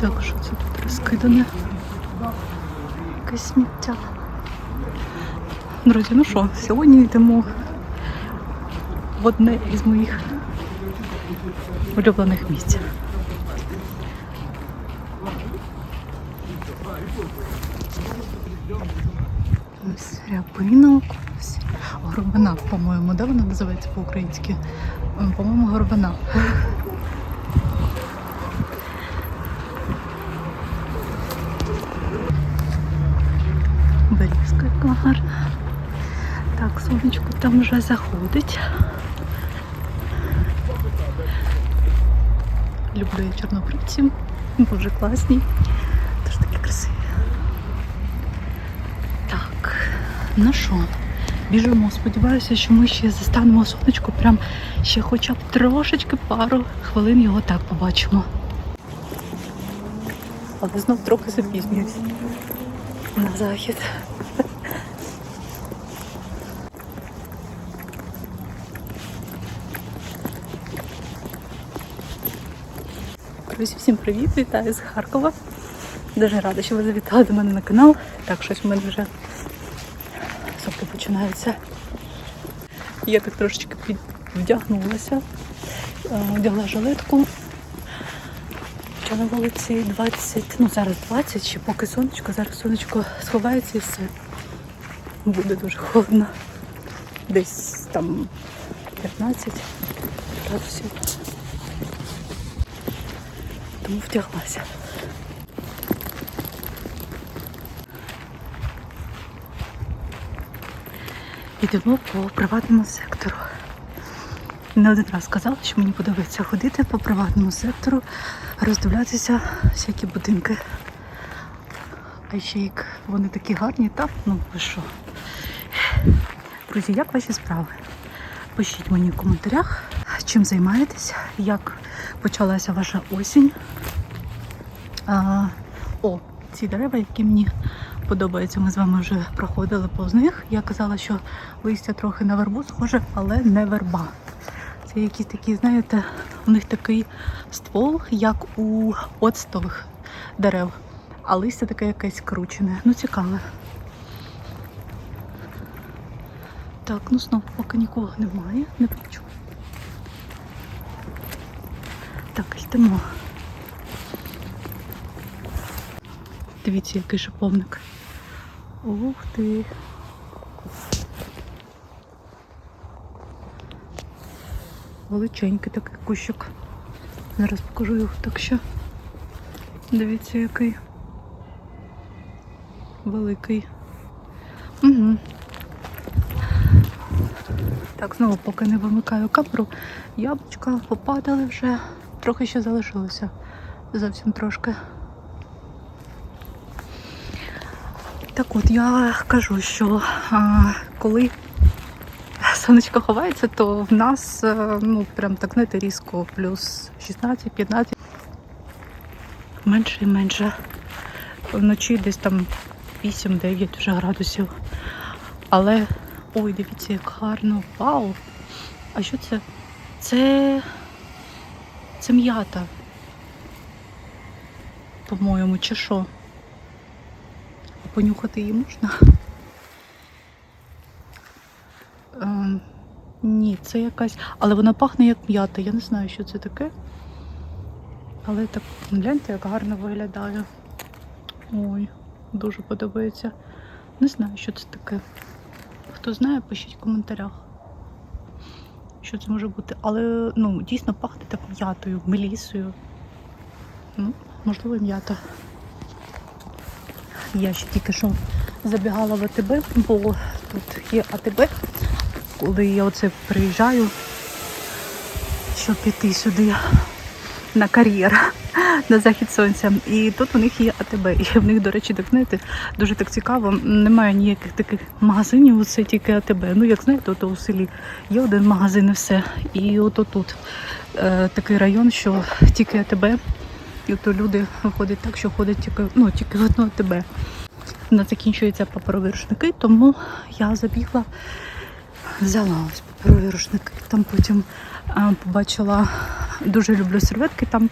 Так, що це тут розкидане? Якесь сміття. Друзі, ну що, сьогодні йдемо в одне із моїх улюблених місць. Ось рябина ось. Горобина, по-моєму, де вона називається по-українськи? По-моєму, горобина. Гарна. Так, сонечко там вже заходить. Люблю я чорнобривців. Дуже класні. Дуже такі красиві. Так, ну що, біжимо. Сподіваюся, що ми ще застанемо сонечко, прям ще хоча б трошечки пару хвилин його так побачимо. Але знов трохи запізнююсь на захід. Друзі, всім привіт! Вітаю з Харкова. Дуже рада, що ви завітали до мене на канал. Так, щось в мене вже соки починаються. Я так трошечки під- вдягнулася, е, одягла жилетку. Що на вулиці 20, ну зараз 20, ще поки сонечко, зараз сонечко сховається і все. Буде дуже холодно. Десь там 15 градусів. Тому вдяглася. Йдемо по приватному сектору. Не один раз сказала, що мені подобається ходити по приватному сектору, роздивлятися всякі будинки. А ще як вони такі гарні, так? Ну ви що? Друзі, як ваші справи? Пишіть мені в коментарях, чим займаєтесь, як почалася ваша осінь. А, о, ці дерева, які мені подобаються, ми з вами вже проходили повз них. Я казала, що листя трохи на вербу схоже, але не верба. Це якісь такі, знаєте, у них такий ствол, як у оцтових дерев, а листя таке якесь кручене. Ну, цікаве. Так, ну знову поки нікого немає, не бачу. Так, йдемо. Дивіться, який шиповник. Ух ти. Величенький такий кущик. Зараз покажу його так що. Дивіться, який великий. Угу. Так, знову поки не вимикаю камеру, яблучка попадали вже, трохи ще залишилося. Зовсім трошки. Так от я кажу, що а, коли сонечко ховається, то в нас е, ну прям так знаєте, різко плюс 16-15. Менше і менше. Вночі десь там 8-9 вже градусів. Але ой, дивіться, як гарно. Вау! А що це? Це. Це м'ята. По-моєму, чи що? Понюхати її можна? Ем, ні, це якась. Але вона пахне як м'ята. Я не знаю, що це таке. Але так, гляньте, як гарно виглядає. Ой, дуже подобається. Не знаю, що це таке. Хто знає, пишіть в коментарях. Що це може бути. Але ну, дійсно пахне так м'ятою, мелісою. Ну, можливо, м'ята. Я ще тільки що забігала в АТБ, бо тут є АТБ, коли я оце приїжджаю, щоб піти сюди на кар'єр, на захід сонця. І тут у них є АТБ. І в них, до речі, так знаєте, дуже так цікаво. Немає ніяких таких магазинів, це тільки АТБ. Ну, як знаєте, то у селі є один магазин і все. І от тут е, такий район, що тільки АТБ. І то люди виходять так, що ходять тільки, ну, тільки в одну АТБ. У нас закінчуються паперові рушники, тому я забігла, взяла ось паперові рушники. Там потім а, побачила, дуже люблю серветки. Там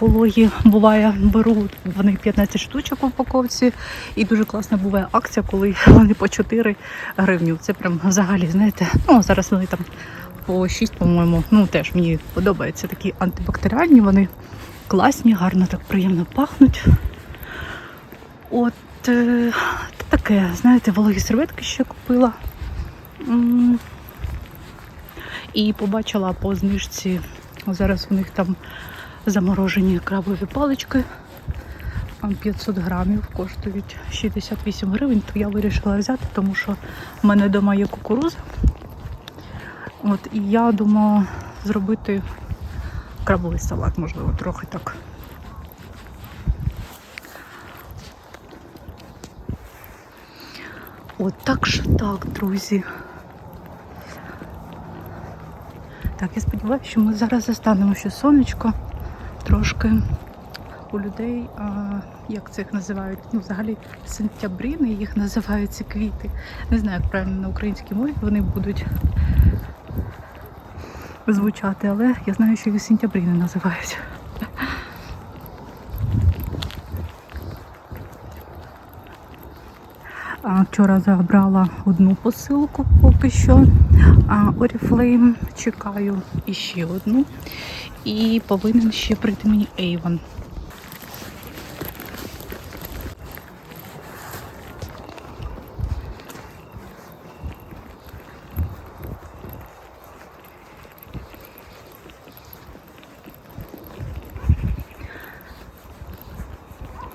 вологі буває, беру вони 15 штучок в упаковці. І дуже класна буває акція, коли вони по 4 гривні. Це прям взагалі, знаєте, ну зараз вони там по 6, по-моєму. Ну теж мені подобаються такі антибактеріальні, вони класні, гарно так приємно пахнуть. От е, та таке, знаєте, вологі серветки ще купила. І побачила по знижці, зараз у них там заморожені крабові палички. Там 500 грамів коштують 68 гривень, то я вирішила взяти, тому що в мене вдома є кукуруза. От, і я думала зробити крабовий салат, можливо, трохи так. От так що так, друзі. Так, я сподіваюся, що ми зараз застанемо ще сонечко трошки у людей, як це їх називають, ну взагалі сентябрини їх називають ці квіти. Не знаю, як правильно на українській мові вони будуть звучати, але я знаю, що їх сентябрини називають. Вчора забрала одну посилку поки що. Oriflame чекаю іще одну. І повинен ще прийти мені Avon.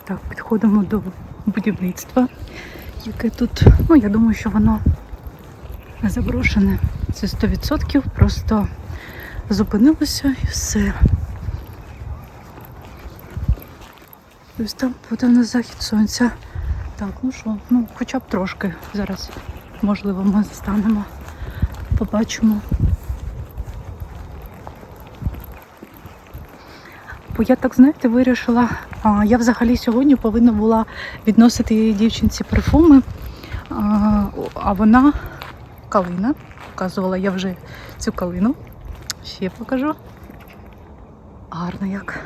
Так, підходимо до будівництва, яке тут, ну я думаю, що воно заброшене. Це 100%, просто зупинилося і все. Ось там буде на захід сонця. Так, ну що, ну хоча б трошки зараз, можливо, ми станемо, побачимо. Бо я так, знаєте, вирішила. А, я взагалі сьогодні повинна була відносити її дівчинці парфуми, а, а вона калина. Показувала я вже цю калину. Ще покажу. Гарно як.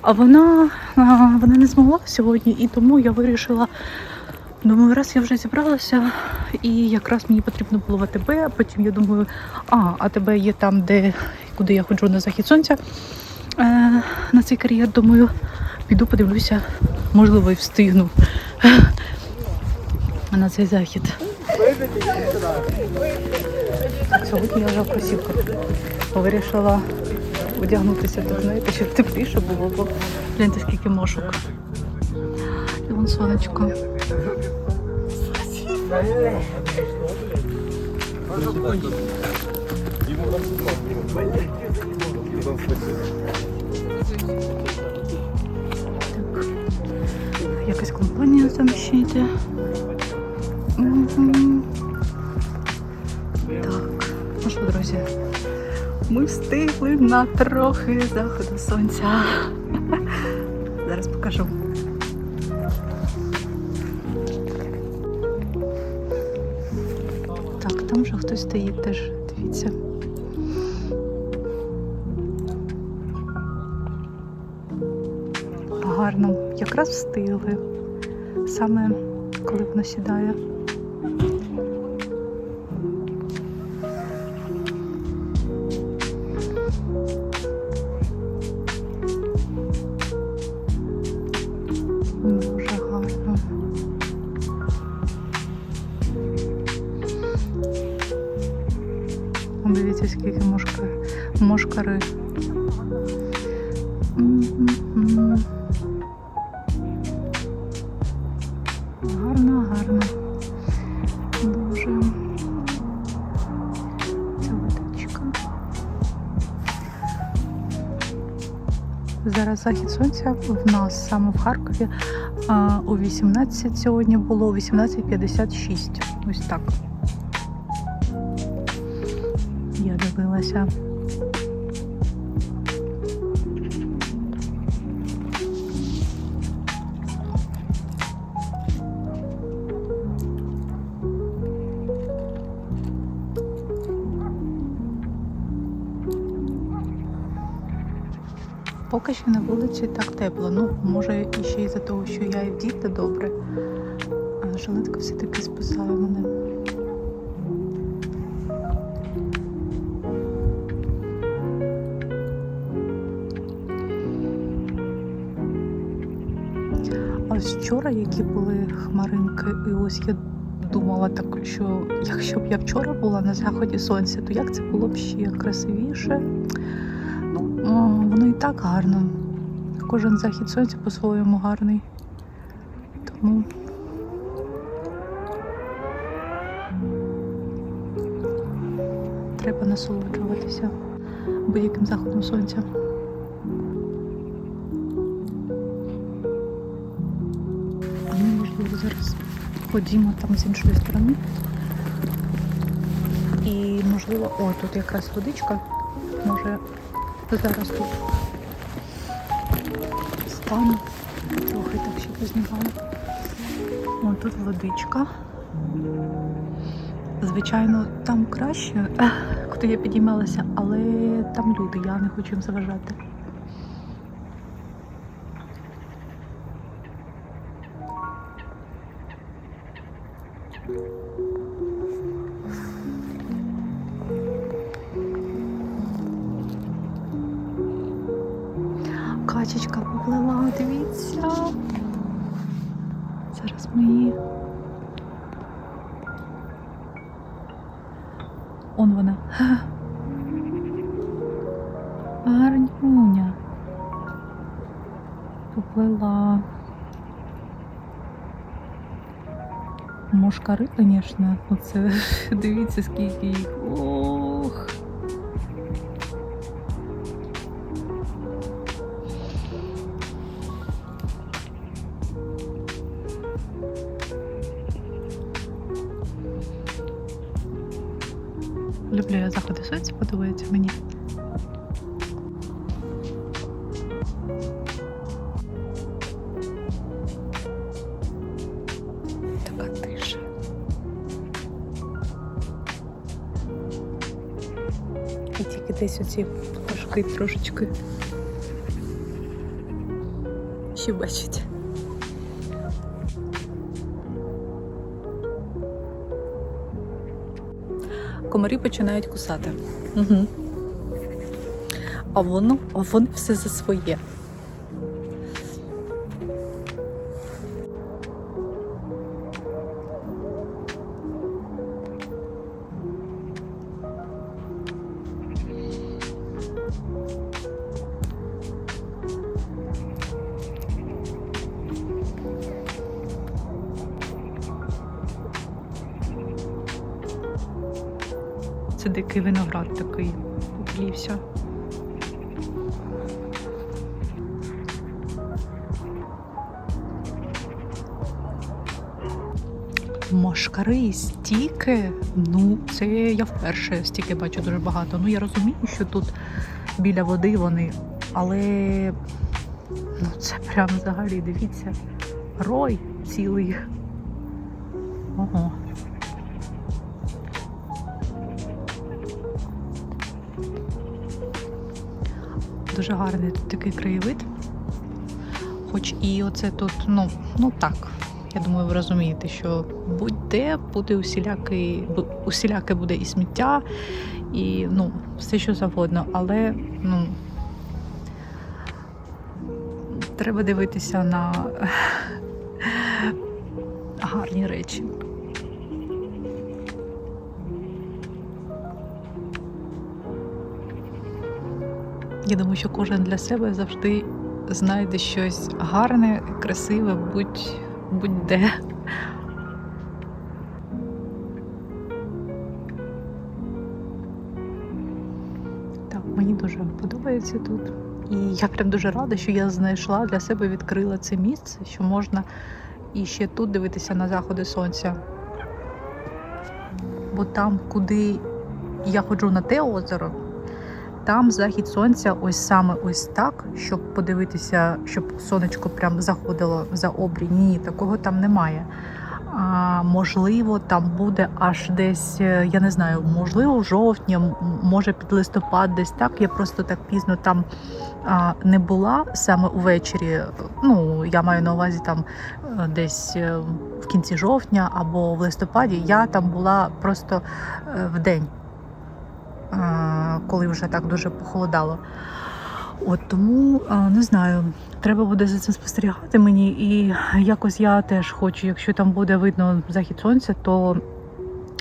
А вона, вона не змогла сьогодні, і тому я вирішила. Думаю, раз я вже зібралася, і якраз мені потрібно було в АТБ, а потім я думаю, а, АТБ є там, де, куди я ходжу на захід сонця е, на цей кар'єр. Думаю, піду подивлюся, можливо, і встигну на цей захід. Сьогодні я вже в кросівках. Вирішила одягнутися, так знаєте, щоб тепліше було, бо гляньте, скільки мошок. І вон сонечко. Так. Якась компанія там ще йде. Друзі, ми встигли на трохи заходу сонця. Зараз покажу. Так, там вже хтось стоїть теж, дивіться. Гарно, якраз встигли. Саме коли воно сідає. Зараз захід сонця в нас саме в Харкові. О 18 сьогодні було о 18.56. Ось так. Я дивилася. Поки що на вулиці так тепло. Ну, може, і ще із-за того, що я і вдіти добре. А жилетка все-таки спасає мене. А вчора, які були хмаринки, і ось я думала так, що якщо б я вчора була на заході сонця, то як це було б ще красивіше? Так гарно. Кожен захід сонця по-своєму гарний. Тому треба насолоджуватися будь-яким заходом сонця. А ми, можливо, зараз ходімо там з іншої сторони. І, можливо, о, тут якраз водичка. Може, зараз тут стану. Трохи так ще познімаю. О, тут водичка. Звичайно, там краще, куди я підіймалася, але там люди, я не хочу їм заважати. Он вона. Гарнюня. Поплила. Мошкари, звісно, оце дивіться, скільки їх. Ох. Десь оці пташки трошечки. Ще бачить. комарі починають кусати. Угу. А воно, а воно все за своє. Дикий виноград такий поплівся. Машкари стіки. Ну, це я вперше стіки бачу дуже багато. Ну я розумію, що тут біля води вони, але ну це прям взагалі, дивіться, рой цілий. Ого. Дуже гарний тут такий краєвид. Хоч і оце тут, ну, ну так. Я думаю, ви розумієте, що будь-де буде усілякий, бу- усіляке буде і сміття, і ну, все що завгодно, але ну, треба дивитися на гарні речі. Я думаю, що кожен для себе завжди знайде щось гарне, красиве, будь, будь-де. Так, мені дуже подобається тут. І я прям дуже рада, що я знайшла для себе, відкрила це місце, що можна і ще тут дивитися на заходи сонця. Бо там, куди я ходжу на те озеро, там захід сонця ось саме ось так, щоб подивитися, щоб сонечко прям заходило за обрій. Ні, такого там немає. А, можливо, там буде аж десь, е, я не знаю, можливо, в жовтні, може під листопад, десь так. Я просто так пізно там а, не була саме увечері. Ну, я маю на увазі там е, десь е, в кінці жовтня або в листопаді. Я там була просто в день, коли вже так дуже похолодало. От тому не знаю, треба буде за цим спостерігати мені, і якось я теж хочу, якщо там буде видно захід сонця, то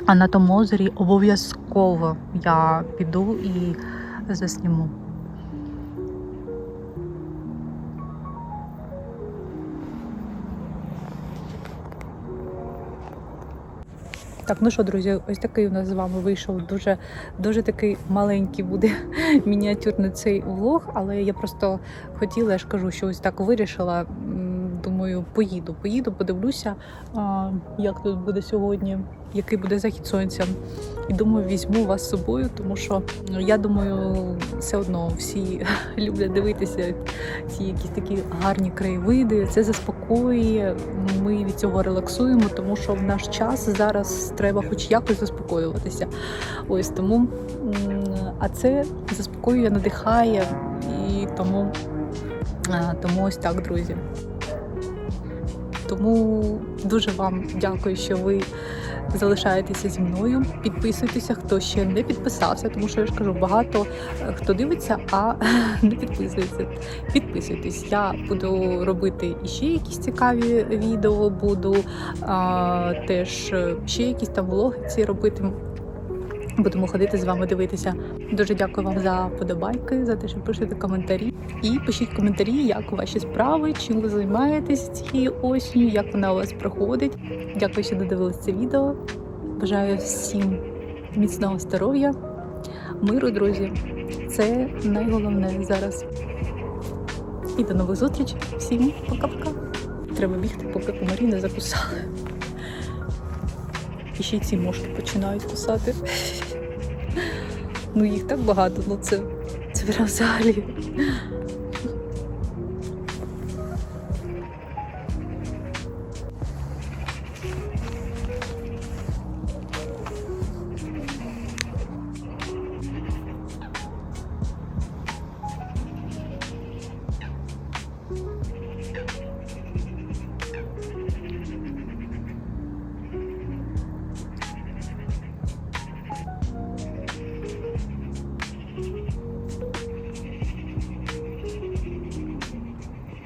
на тому озері обов'язково я піду і засніму. Так, ну що, друзі, ось такий у нас з вами вийшов дуже, дуже такий маленький буде мініатюрний цей влог, але я просто хотіла, я ж кажу, що ось так вирішила. Думаю, поїду, поїду, подивлюся, як тут буде сьогодні, який буде захід сонця. І думаю, візьму вас з собою, тому що ну, я думаю, все одно всі люблять дивитися ці якісь такі гарні краєвиди. Це заспокоює. Ми від цього релаксуємо, тому що в наш час зараз треба хоч якось заспокоюватися. Ось тому, а це заспокоює, надихає і тому, тому ось так, друзі. Тому дуже вам дякую, що ви залишаєтеся зі мною. Підписуйтеся, хто ще не підписався, тому що я ж кажу, багато е, хто дивиться, а не підписується. Підписуйтесь. Я буду робити іще якісь цікаві відео, буду а, теж е, ще якісь там влоги ці робити. Будемо ходити з вами дивитися. Дуже дякую вам за подобайки, за те, що пишете коментарі. І пишіть коментарі, як ваші справи, чим ви займаєтесь цією осінню, як вона у вас проходить. Дякую, що додивились це відео. Бажаю всім міцного здоров'я, миру, друзі. Це найголовне зараз. І до нових зустрічей. Всім пока-пока. Треба бігти, поки комарі не закусали. І ще й ці мошки починають кусати. Ну їх так багато, ну це, це прям взагалі.